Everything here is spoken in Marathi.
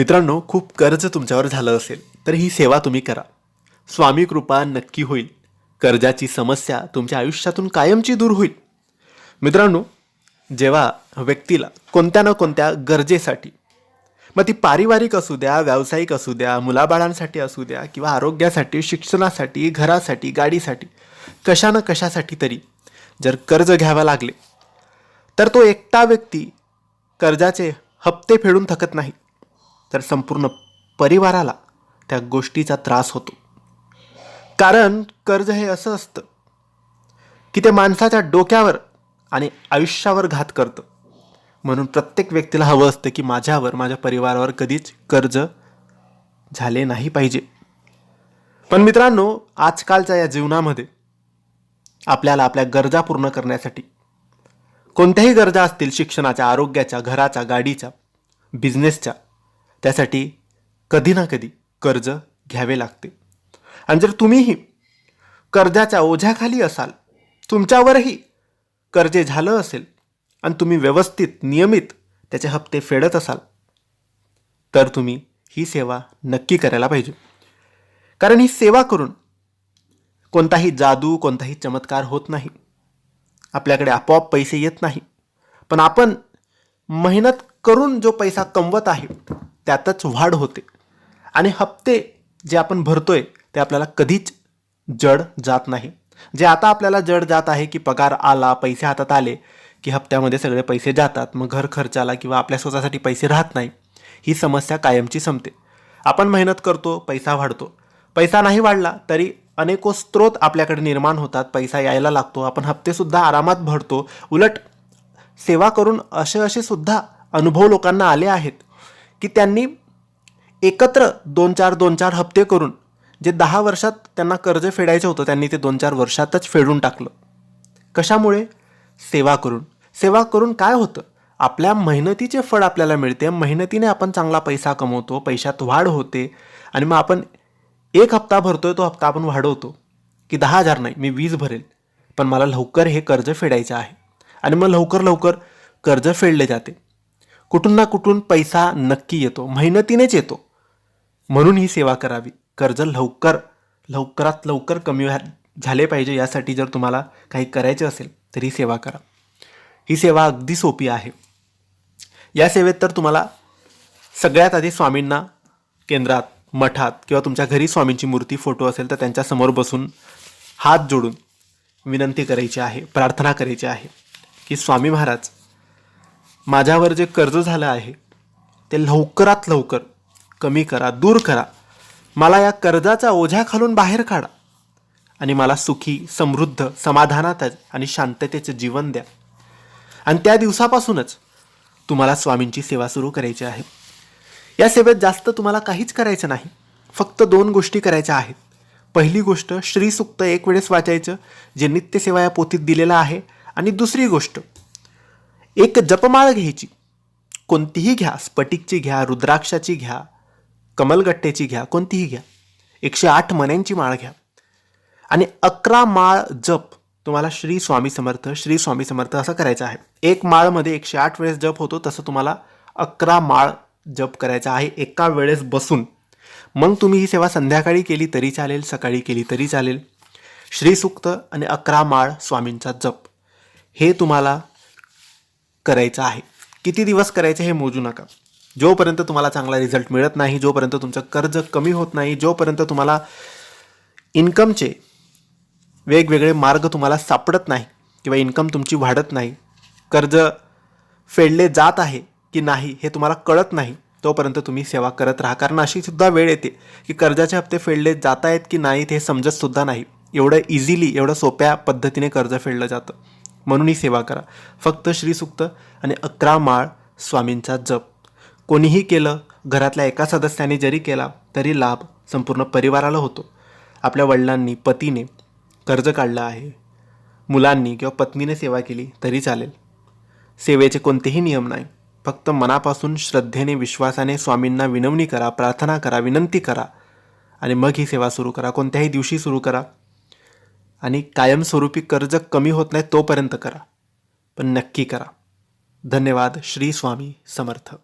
मित्रांनो खूप कर्ज तुमच्यावर झालं असेल तर ही सेवा तुम्ही करा. स्वामी कृपा नक्की होईल. कर्जाची समस्या तुमच्या आयुष्यातून कायमची दूर होईल. मित्रांनो जेव्हा व्यक्तीला कोणत्या ना कोणत्या गरजेसाठी मग ती पारिवारिक असू द्या व्यावसायिक असू द्या मुलाबाळांसाठी असू द्या किंवा आरोग्यासाठी शिक्षणासाठी घरासाठी गाडीसाठी कशा ना कशासाठी तरी जर कर्ज घ्यावं लागले तर तो एकटा व्यक्ती कर्जाचे हप्ते फेडून थकत नाही. तर संपूर्ण परिवाराला त्या गोष्टीचा त्रास होतो. कारण कर्ज हे असं असतं की ते माणसाच्या डोक्यावर आणि आयुष्यावर घात करतं. म्हणून प्रत्येक व्यक्तीला हवं असतं की माझ्यावर माझ्या परिवारावर कधीच कर्ज झाले नाही पाहिजे. पण मित्रांनो आजकालच्या या जीवनामध्ये आपल्याला आपल्या गरजा पूर्ण करण्यासाठी कोणत्याही गरजा असतील शिक्षणाच्या आरोग्याच्या घराच्या गाडीच्या बिझनेसच्या त्यासाठी कधी ना कधी कर्ज घ्यावे लागते. आणि जर तुम्हीही कर्जाच्या ओझ्याखाली असाल तुमच्यावरही कर्जे झालं असेल आणि तुम्ही व्यवस्थित नियमित त्याचे हप्ते फेडत असाल तर तुम्ही ही सेवा नक्की करायला पाहिजे. कारण ही सेवा करून कोणताही जादू कोणताही चमत्कार होत नाही. आपल्याकडे आपोआप पैसे येत नाही. पण आपण मेहनत करून जो पैसा कमवत आहे त्यातच वाढ होते. आणि हप्ते जे आपण भरतोय ते आपल्याला कधीच जड जात नाही. जे आता आपल्याला जड जात आहे की पगार आला पैसे हातात आले की हप्त्यामध्ये सगळे पैसे जातात मग घर खर्चाला किंवा आपल्या स्वतःसाठी पैसे राहत नाही ही समस्या कायमची संपते. आपण मेहनत करतो पैसा वाढतो. पैसा नाही वाढला तरी अनेको स्रोत आपल्याकडे निर्माण होतात पैसा यायला लागतो आपण हप्तेसुद्धा आरामात भरतो. उलट सेवा करून असे असे सुद्धा अनुभव लोकांना आले आहेत. की त्यांनी एकत्र दोन चार दोन चार हप्ते करून जे दहा वर्षात त्यांना कर्ज फेडायचं होतं त्यांनी ते दोन चार वर्षातच फेडून टाकलं. कशामुळे? सेवा करून. सेवा करून काय होतं? आपल्या मेहनतीचे फळ आपल्याला मिळते. मेहनतीने आपण चांगला पैसा कमवतो पैशात वाढ होते. आणि मग आपण एक हप्ता भरतोय तो हप्ता आपण वाढवतो. की दहा हजार नाही मी वीज भरेल. पण मला लवकर हे कर्ज फेडायचं आहे. आणि मग लवकर लवकर कर्ज फेडले जाते. कुठून ना कुठून पैसा नक्की येतो मेहनतीनेच येतो. म्हणून ही सेवा करावी. कर्ज लवकर लवकरात लवकर कमी झाले पाहिजे यासाठी जर तुम्हाला काही करायचे असेल तर ही सेवा करा. ही सेवा अगदी सोपी आहे. या सेवेत तर तुम्हाला सगळ्यात आधी स्वामींना केंद्रात मठात किंवा तुमच्या घरी स्वामींची मूर्ती फोटो असेल तर त्यांच्यासमोर बसून हात जोडून विनंती करायची आहे प्रार्थना करायची आहे की स्वामी महाराज माझ्यावर जे कर्ज झालं आहे ते लवकरात लवकर कमी करा दूर करा. मला या कर्जाचा ओझ्या खालून बाहेर काढा आणि मला सुखी समृद्ध समाधानात आणि शांततेचं जीवन द्या. आणि त्या दिवसापासूनच तुम्हाला स्वामींची सेवा सुरू करायची आहे. या सेवेत जास्त तुम्हाला काहीच करायचं नाही. फक्त दोन गोष्टी करायच्या आहेत. पहिली गोष्ट श्रीसुक्त एक वेळेस वाचायचं जे नित्यसेवा या पोथीत दिलेलं आहे. आणि दुसरी गोष्ट एक जपमाळ घ्यायची. कोणतीही घ्या स्फटिकची घ्या रुद्राक्षाची घ्या कमलगट्टेची घ्या कोणतीही घ्या. एकशे आठ मण्यांची माळ घ्या. आणि अकरा माळ जप तुम्हाला श्री स्वामी समर्थ श्री स्वामी समर्थ असं करायचं आहे. एक माळमध्ये एकशे आठ वेळेस जप होतो तसं तुम्हाला अकरा माळ जप करायचा आहे एका वेळेस बसून. मग तुम्ही ही सेवा संध्याकाळी केली तरी चालेल सकाळी केली तरी चालेल. श्रीसुक्त आणि अकरा माळ स्वामींचा जप. हे तुम्हाला करायचं आहे. किती दिवस करायचे हे मोजू नका. जोपर्यंत तुम्हाला चांगला रिझल्ट मिळत नाही जोपर्यंत तुमचं कर्ज कमी होत नाही जोपर्यंत तुम्हाला इन्कमचे वेगवेगळे मार्ग तुम्हाला सापडत नाही किंवा इन्कम तुमची वाढत नाही कर्ज फेडले जात आहे की नाही हे तुम्हाला कळत नाही तोपर्यंत तुम्ही सेवा करत राहा. कारण अशी सुद्धा वेळ येते की कर्जाचे हप्ते फेडले जात आहेत की नाहीत हे समजतसुद्धा नाही. एवढं इझिली एवढं सोप्या पद्धतीने कर्ज फेडलं जातं. म्हणून ही सेवा करा. फक्त श्रीसुक्त आणि अकरा माळ स्वामींचा जप. कोणीही केलं घरातल्या एका सदस्याने जरी केला तरी लाभ संपूर्ण परिवाराला होतो. आपल्या वडिलांनी पतीने कर्ज काढलं आहे. मुलांनी किंवा पत्नीने सेवा केली तरी चालेल. सेवेचे कोणतेही नियम नाही. फक्त मनापासून श्रद्धेने विश्वासाने स्वामींना विनवणी करा प्रार्थना करा विनंती करा. आणि मग ही सेवा सुरू करा. कोणत्याही दिवशी सुरू करा. आणि कायमस्वरूपी कर्ज कमी होत नाही तोपर्यंत करा. पण नक्की करा. धन्यवाद. श्री स्वामी समर्थ.